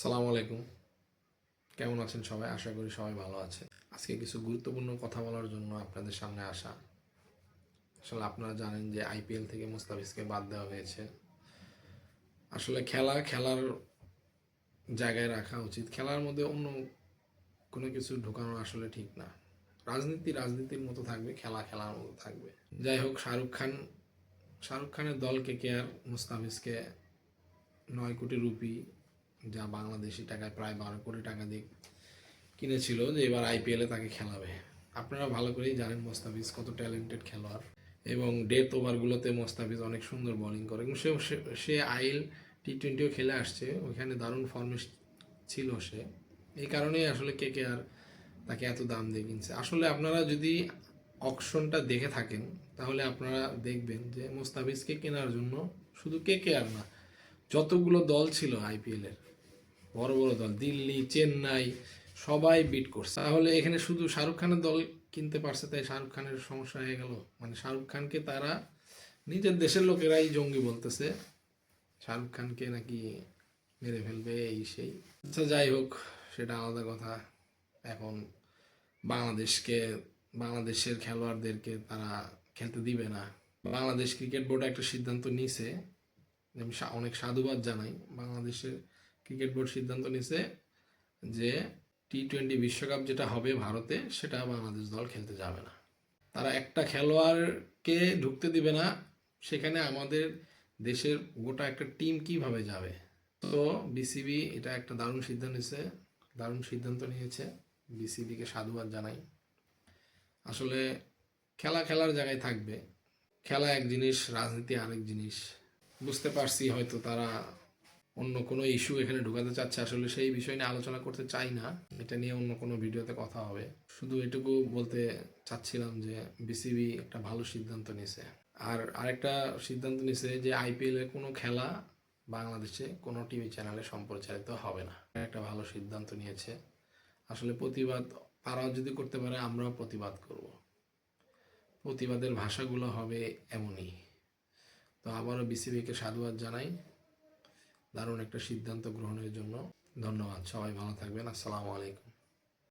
সালাম আলাইকুম। কেমন আছেন সবাই? আশা করি সবাই ভালো আছে আজকে কিছু গুরুত্বপূর্ণ কথা বলার জন্য আপনাদের সামনে আসা। আসলে আপনারা জানেন যে আইপিএল থেকে মুস্তাফিজকে বাদ দেওয়া হয়েছে। আসলে খেলা খেলার জায়গায় রাখা উচিত। খেলার মধ্যে অন্য কোনো কিছু ঢোকানো আসলে ঠিক না। রাজনীতি রাজনীতির মতো থাকবে, খেলা খেলার মতো থাকবে। যাই হোক, শাহরুখ খান, শাহরুখ খানের দল কে কে আর মুস্তাফিজকে নয় কোটি রুপি যা বাংলাদেশি টাকায় প্রায় বারো কোটি টাকা দিয়ে কিনেছিল যে এবার আইপিএলে তাকে খেলাবে। আপনারা ভালো করেই জানেন মোস্তাফিজ কত ট্যালেন্টেড খেলোয়াড় এবং ডেথ ওভারগুলোতে মোস্তাফিজ অনেক সুন্দর বোলিং করে এবং সে, সে- আইএল টি টোয়েন্টিও খেলে আসছে, ওইখানে দারুণ ফর্মে ছিল সে। এই কারণেই আসলে কে কে আর তাকে এত দাম দিয়ে কিনছে। আসলে আপনারা যদি অকশনটা দেখে থাকেন, তাহলে আপনারা দেখবেন যে মোস্তাফিজকে কেনার জন্য শুধু কে কে আর না, যতগুলো দল ছিল আইপিএলের বড় বড় দল, দিল্লি, চেন্নাই, সবাই বিট করছে। তাহলে এখানে শুধু শাহরুখ খানের দল কিনতে পারছে, তাই শাহরুখ খানের সমস্যা হয়ে গেল। মানে শাহরুখ খানকে তারা নিজের দেশের লোকেরাই জঙ্গি বলতেছে, শাহরুখ খানকে নাকি মেরে ফেলবে, এই সেই। আচ্ছা যাই হোক, সেটা আলাদা কথা। এখন বাংলাদেশকে, বাংলাদেশের খেলোয়াড়দেরকে তারা খেলতে দিবে না। বাংলাদেশ ক্রিকেট বোর্ড একটা সিদ্ধান্ত নিছে আমি অনেক সাধুবাদ জানাই। বাংলাদেশের ক্রিকেট বোর্ড সিদ্ধান্ত নিছে যে টি টোয়েন্টি বিশ্বকাপ যেটা হবে ভারতে, সেটা বাংলাদেশ দল খেলতে যাবে না। তারা একটা খেলোয়াড়কে ঢুকতে দিবে না, সেখানে আমাদের দেশের গোটা একটা টিম কীভাবে যাবে? তো বিসিবি এটা একটা দারুণ সিদ্ধান্ত নিয়েছে দারুণ সিদ্ধান্ত নিয়েছে। বিসিবিকে সাধুবাদ জানাই। আসলে খেলা খেলার জায়গায় থাকবে। খেলা এক জিনিস, রাজনীতি আরেক জিনিস। বুঝতে পারছি হয়তো তারা অন্য কোনো ইস্যু এখানে ঢুকাতে চাচ্ছে, আসলে সেই বিষয় নিয়ে আলোচনা করতে চাই না। এটা নিয়ে অন্য কোনো ভিডিওতে কথা হবে। শুধু এটুকু বলতে চাচ্ছিলাম যে বিসিবি একটা ভালো সিদ্ধান্ত নিয়েছে। আর আরেকটা সিদ্ধান্ত নিয়েছে যে আইপিএল এর কোনো খেলা বাংলাদেশে কোনো টিভি চ্যানেলে সম্প্রচারিত হবে না। একটা ভালো সিদ্ধান্ত নিয়েছে। আসলে প্রতিবাদ, তারাও যদি করতে পারে, আমরাও প্রতিবাদ করব। প্রতিবাদের ভাষাগুলো হবে এমনই। তো আবারও বিসিবিকে সাধুবাদ জানাই। দারুণ একটা সিদ্ধান্ত গ্রহণের জন্য। ধন্যবাদ সবাই ভালো থাকবেন। আসসালামু আলাইকুম।